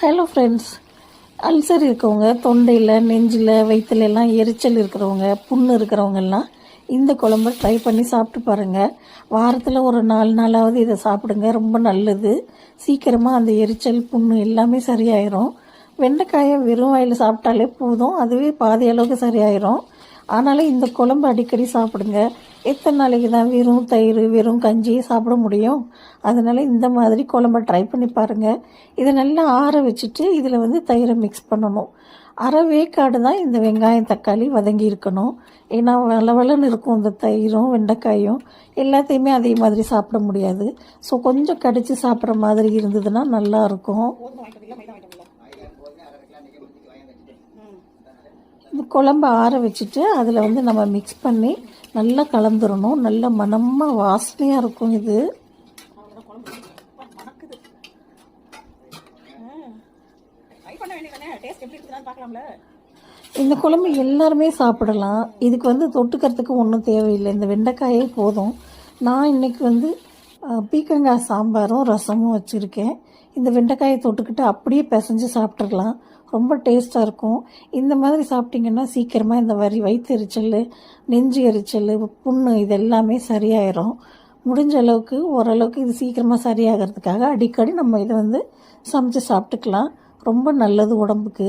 Hello friends ulcer இருக்கவங்க தொண்டையில் நெஞ்சில் வயிற்றுல எல்லாம் எரிச்சல் இருக்கிறவங்க புண்ணு இருக்கிறவங்கெல்லாம் இந்த குழம்ப ட்ரை பண்ணி சாப்பிட்டு பாருங்கள் வாரத்தில் ஒரு நாலு நாளாவது இதை சாப்பிடுங்க. ரொம்ப நல்லது. சீக்கிரமாக அந்த எரிச்சல் புண்ணு எல்லாமே சரியாயிரும். வெண்டைக்காயை வெறும் வாயில் சாப்பிட்டாலே போதும். அதுவே பாதி அளவுக்கு சரியாயிரும். ஆனாலும் இந்த குழம்பு அடிக்கடி சாப்பிடுங்க. எத்தனை நாளைக்கு தான் வெறும் தயிர் வெறும் கஞ்சி சாப்பிட முடியும்? அதனால் இந்த மாதிரி குழம்ப ட்ரை பண்ணி பாருங்கள் இதை நல்லா ஆற வச்சுட்டு இதில் வந்து தயிரை மிக்ஸ் பண்ணணும். அரை வேக்காடு தான் இந்த வெங்காயம் தக்காளி வதங்கி இருக்கணும். ஏன்னா வளவளன்னு இருக்கும் இந்த தயிரும் வெண்டைக்காயும். எல்லாத்தையுமே அதே மாதிரி சாப்பிட முடியாது. ஸோ கொஞ்சம் கடிச்சு சாப்பிட்ற மாதிரி இருந்ததுன்னா நல்லாயிருக்கும் இருக்கும் இந்த குழம்ப ஆற வச்சுட்டு அதில் வந்து நம்ம மிக்ஸ் பண்ணி நல்லா கலந்துடணும் நல்ல மனமாக வாசனையாக இருக்கும் இது. இந்த குழம்பு எல்லாருமே சாப்பிடலாம். இதுக்கு வந்து தொட்டுக்கிறதுக்கு ஒன்றும் தேவையில்லை. இந்த வெண்டைக்காயே போதும். நான் இன்னைக்கு வந்து பீக்கங்காய் சாம்பாரும் ரசமும் வச்சுருக்கேன். இந்த வெண்டைக்காயை தொட்டுக்கிட்டு அப்படியே பிசைஞ்சு சாப்பிட்றலாம் ரொம்ப டேஸ்ட்டாக இருக்கும். இந்த மாதிரி சாப்பிட்டிங்கன்னா சீக்கிரமாக இந்த வரி வயிற்று எரிச்சல் நெஞ்சு எரிச்சல் புண்ணு இது எல்லாமே சரியாயிரும். முடிஞ்ச அளவுக்கு ஓரளவுக்கு இது சீக்கிரமாக சரியாகிறதுக்காக அடிக்கடி நம்ம இதை வந்து சமைச்சு சாப்பிட்டுக்கலாம். ரொம்ப நல்லது உடம்புக்கு.